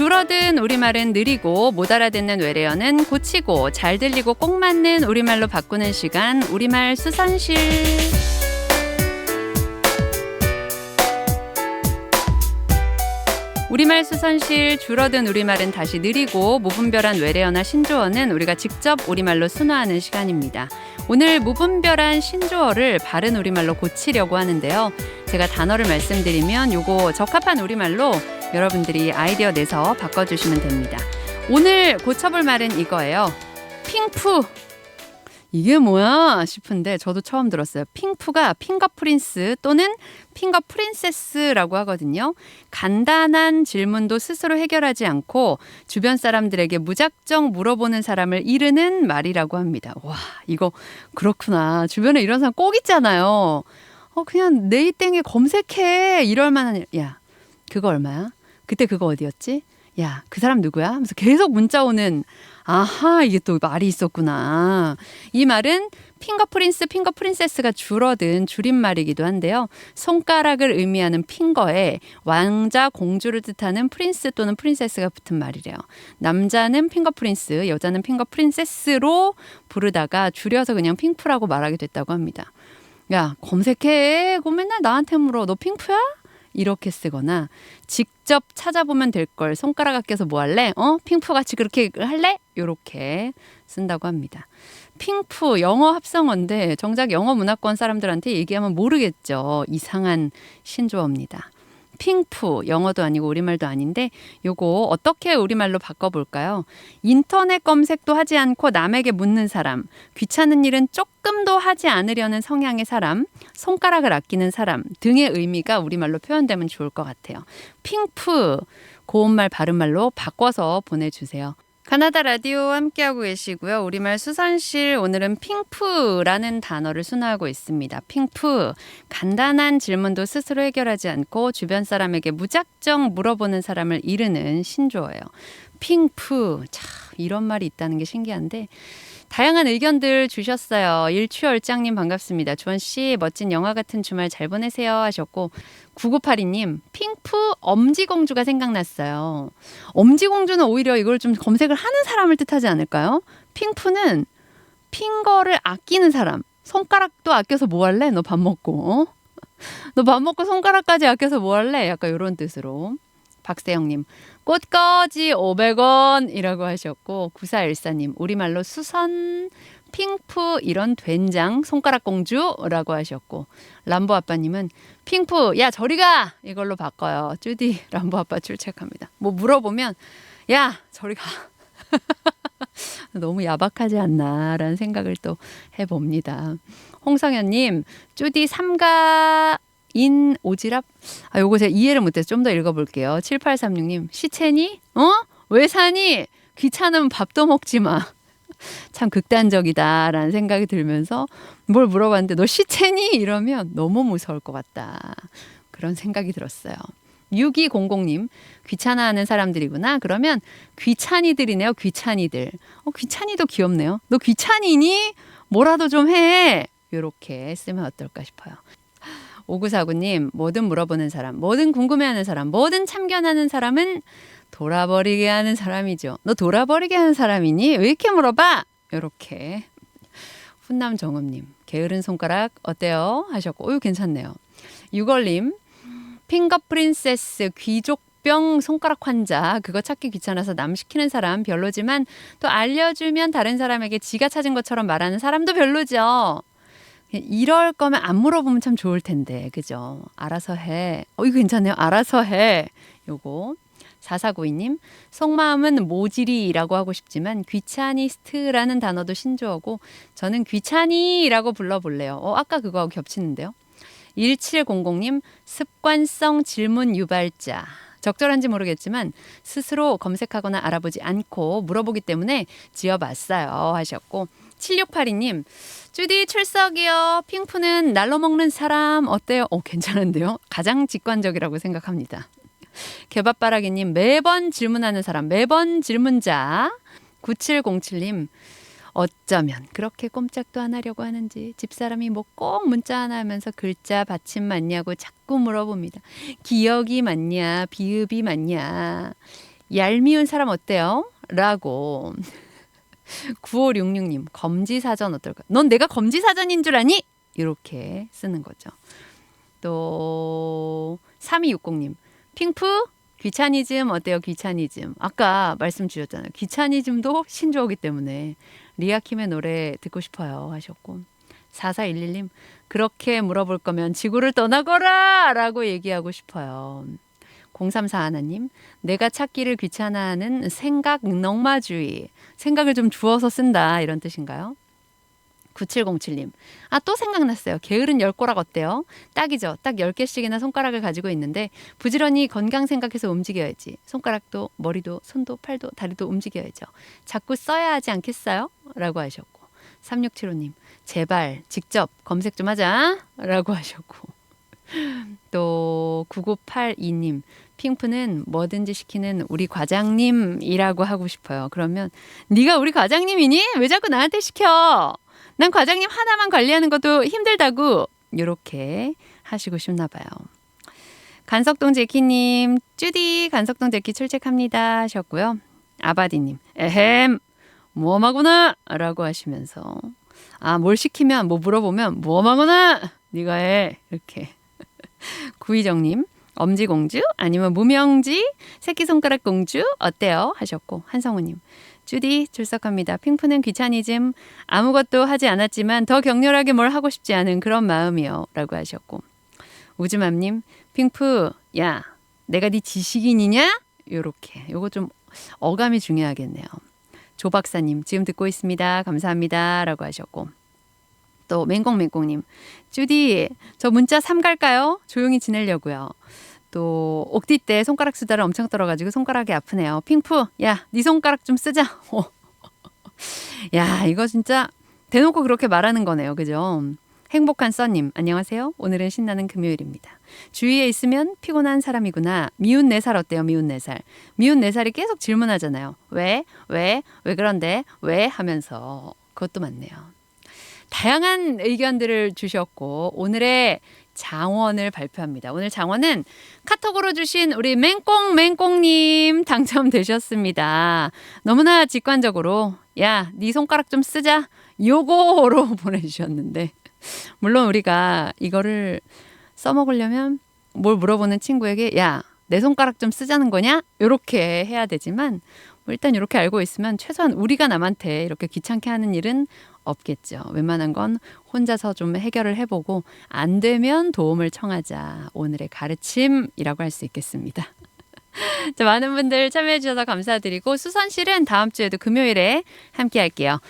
줄어든 우리말은 느리고 못 알아듣는 외래어는 고치고 잘 들리고 꼭 맞는 우리말로 바꾸는 시간 우리말 수산실. 우리말 수선실 줄어든 우리말은 다시 느리고 무분별한 외래어나 신조어는 우리가 직접 우리말로 순화하는 시간입니다. 오늘 무분별한 신조어를 바른 우리말로 고치려고 하는데요. 제가 단어를 말씀드리면 요거 적합한 우리말로 여러분들이 아이디어 내서 바꿔주시면 됩니다. 오늘 고쳐볼 말은 이거예요. 핑푸. 이게 뭐야 싶은데 저도 처음 들었어요. 핑푸가 핑거 프린스 또는 핑거 프린세스라고 하거든요. 간단한 질문도 스스로 해결하지 않고 주변 사람들에게 무작정 물어보는 사람을 이르는 말이라고 합니다. 와, 이거 그렇구나. 주변에 이런 사람 꼭 있잖아요. 어, 그냥 네이땡에 검색해. 이럴 만한, 야, 그거 얼마야? 그때 그거 어디였지? 야, 그 사람 누구야? 하면서 계속 문자 오는 아하, 이게 또 말이 있었구나. 이 말은 핑거 프린스, 핑거 프린세스가 줄어든 줄임말이기도 한데요. 손가락을 의미하는 핑거에 왕자, 공주를 뜻하는 프린스 또는 프린세스가 붙은 말이래요. 남자는 핑거 프린스, 여자는 핑거 프린세스로 부르다가 줄여서 그냥 핑프라고 말하게 됐다고 합니다. 야, 검색해. 그 맨날 나한테 물어. 너 핑프야? 이렇게 쓰거나 직접 찾아보면 될 걸 손가락 아껴서 뭐 할래? 어? 핑프 같이 그렇게 할래? 요렇게 쓴다고 합니다. 핑프 영어 합성어인데 정작 영어 문화권 사람들한테 얘기하면 모르겠죠. 이상한 신조어입니다. 핑프 영어도 아니고 우리말도 아닌데 요거 어떻게 우리말로 바꿔볼까요? 인터넷 검색도 하지 않고 남에게 묻는 사람, 귀찮은 일은 조금도 하지 않으려는 성향의 사람, 손가락을 아끼는 사람 등의 의미가 우리말로 표현되면 좋을 것 같아요. 핑프 고운말 바른말로 바꿔서 보내주세요. 가나다 라디오 함께하고 계시고요. 우리말 수산실 오늘은 핑프라는 단어를 순화하고 있습니다. 핑프 간단한 질문도 스스로 해결하지 않고 주변 사람에게 무작정 물어보는 사람을 이르는 신조어예요. 핑프 참 이런 말이 있다는 게 신기한데 다양한 의견들 주셨어요. 일취월장님 반갑습니다. 주원 씨 멋진 영화 같은 주말 잘 보내세요 하셨고 9982님 핑프 엄지공주가 생각났어요. 엄지공주는 오히려 이걸 좀 검색을 하는 사람을 뜻하지 않을까요? 핑프는 핑거를 아끼는 사람. 손가락도 아껴서 뭐 할래? 너 밥 먹고. 어? 너밥 먹고 손가락까지 아껴서 뭐 할래? 약간 이런 뜻으로. 박세영님, 꽃거지 500원이라고 하셨고, 9414님, 우리말로 수선, 핑프, 이런 된장, 손가락 공주라고 하셨고, 람보 아빠님은 핑프, 야, 저리 가! 이걸로 바꿔요. 쭈디, 람보 아빠 출첵합니다. 뭐 물어보면, 야, 저리 가. 너무 야박하지 않나라는 생각을 또 해봅니다. 홍성현님, 쭈디 삼가 인 오지랖? 아, 요거 제가 이해를 못해서 좀 더 읽어볼게요. 7836님, 시체니? 어? 왜 사니? 귀찮으면 밥도 먹지 마. 참 극단적이다라는 생각이 들면서 뭘 물어봤는데 너 시체니? 이러면 너무 무서울 것 같다. 그런 생각이 들었어요. 6200님, 귀찮아하는 사람들이구나. 그러면 귀찮이들이네요. 귀찮이들. 어, 귀찮이도 귀엽네요. 너 귀찮이니? 뭐라도 좀 해. 요렇게 쓰면 어떨까 싶어요. 5949님, 뭐든 물어보는 사람, 뭐든 궁금해하는 사람, 뭐든 참견하는 사람은 돌아버리게 하는 사람이죠. 너 돌아버리게 하는 사람이니? 왜 이렇게 물어봐? 요렇게. 훈남 정음님, 게으른 손가락 어때요? 하셨고, 어유 괜찮네요. 유걸님, 핑거 프린세스 귀족 병 손가락 환자 그거 찾기 귀찮아서 남 시키는 사람 별로지만 또 알려주면 다른 사람에게 지가 찾은 것처럼 말하는 사람도 별로죠. 이럴 거면 안 물어보면 참 좋을 텐데 그죠? 알아서 해. 어 이거 괜찮네요. 알아서 해. 요거 4492님, 속마음은 모지리라고 하고 싶지만 귀차니스트라는 단어도 신조어고 저는 귀차니라고 불러볼래요. 어, 아까 그거하고 겹치는데요. 1700님 습관성 질문 유발자. 적절한지 모르겠지만 스스로 검색하거나 알아보지 않고 물어보기 때문에 지어봤어요 하셨고 7682님 주디 출석이요. 핑푸는 날로 먹는 사람 어때요? 어 괜찮은데요? 가장 직관적이라고 생각합니다. 개밥바라기님 매번 질문하는 사람 매번 질문자. 9707님 어쩌면 그렇게 꼼짝도 안 하려고 하는지 집사람이 뭐 꼭 문자 하나 하면서 글자 받침 맞냐고 자꾸 물어봅니다. 기억이 맞냐, 비읍이 맞냐. 얄미운 사람 어때요? 라고 9566님 검지사전 어떨까? 넌 내가 검지사전인 줄 아니? 이렇게 쓰는 거죠. 또 3260님 핑프 귀차니즘 어때요? 귀차니즘 아까 말씀 주셨잖아요. 귀차니즘도 신조어기 때문에 리아킴의 노래 듣고 싶어요 하셨고 4411님 그렇게 물어볼 거면 지구를 떠나거라 라고 얘기하고 싶어요. 034 하나님 내가 찾기를 귀찮아하는 생각 넉마주의 생각을 좀 주어서 쓴다 이런 뜻인가요? 9707님 아 또 생각났어요 게으른 10꼬락 어때요? 딱이죠 딱 10개씩이나 손가락을 가지고 있는데 부지런히 건강 생각해서 움직여야지 손가락도 머리도 손도 팔도 다리도 움직여야죠 자꾸 써야 하지 않겠어요? 라고 하셨고 3675님 제발 직접 검색 좀 하자 라고 하셨고 또 9982님 핑프는 뭐든지 시키는 우리 과장님이라고 하고 싶어요. 그러면 네가 우리 과장님이니? 왜 자꾸 나한테 시켜? 난 과장님 하나만 관리하는 것도 힘들다고. 이렇게 하시고 싶나 봐요. 간석동 제키님, 쭈디 간석동 제키 출첵합니다 하셨고요. 아바디님, 에헴, 뭐하구나? 라고 하시면서. 아, 뭘 시키면 뭐 물어보면 뭐하구나? 네가 해. 이렇게. 구희정님, 엄지공주 아니면 무명지 새끼손가락 공주 어때요? 하셨고 한성우님 주디 출석합니다. 핑프는 귀차니즘 아무것도 하지 않았지만 더 격렬하게 뭘 하고 싶지 않은 그런 마음이요 라고 하셨고 우즈맘님 핑프 야 내가 네 지식인이냐? 요렇게 요거 좀 어감이 중요하겠네요. 조 박사님 지금 듣고 있습니다. 감사합니다 라고 하셨고 또 맹꽁맹꽁님 주디 저 문자 3 갈까요? 조용히 지내려고요. 또 옥디 때 손가락 수다를 엄청 떨어가지고 손가락이 아프네요. 핑프, 야, 네 손가락 좀 쓰자. 어. 야, 이거 진짜 대놓고 그렇게 말하는 거네요, 그죠? 행복한 써님, 안녕하세요. 오늘은 신나는 금요일입니다. 주위에 있으면 피곤한 사람이구나. 미운 네 살 어때요? 미운 네 살. 미운 네 살이 계속 질문하잖아요. 왜? 왜? 왜 그런데? 왜? 하면서 그것도 맞네요. 다양한 의견들을 주셨고 오늘의 장원을 발표합니다. 오늘 장원은 카톡으로 주신 우리 맹꽁맹꽁님 당첨되셨습니다. 너무나 직관적으로 야, 네 손가락 좀 쓰자. 요거로 보내주셨는데 물론 우리가 이거를 써먹으려면 뭘 물어보는 친구에게 야, 내 손가락 좀 쓰자는 거냐? 요렇게 해야 되지만 뭐 일단 이렇게 알고 있으면 최소한 우리가 남한테 이렇게 귀찮게 하는 일은 없겠죠. 웬만한 건 혼자서 좀 해결을 해보고 안 되면 도움을 청하자. 오늘의 가르침이라고 할 수 있겠습니다. 자, 많은 분들 참여해 주셔서 감사드리고 수선실은 다음 주에도 금요일에 함께 할게요.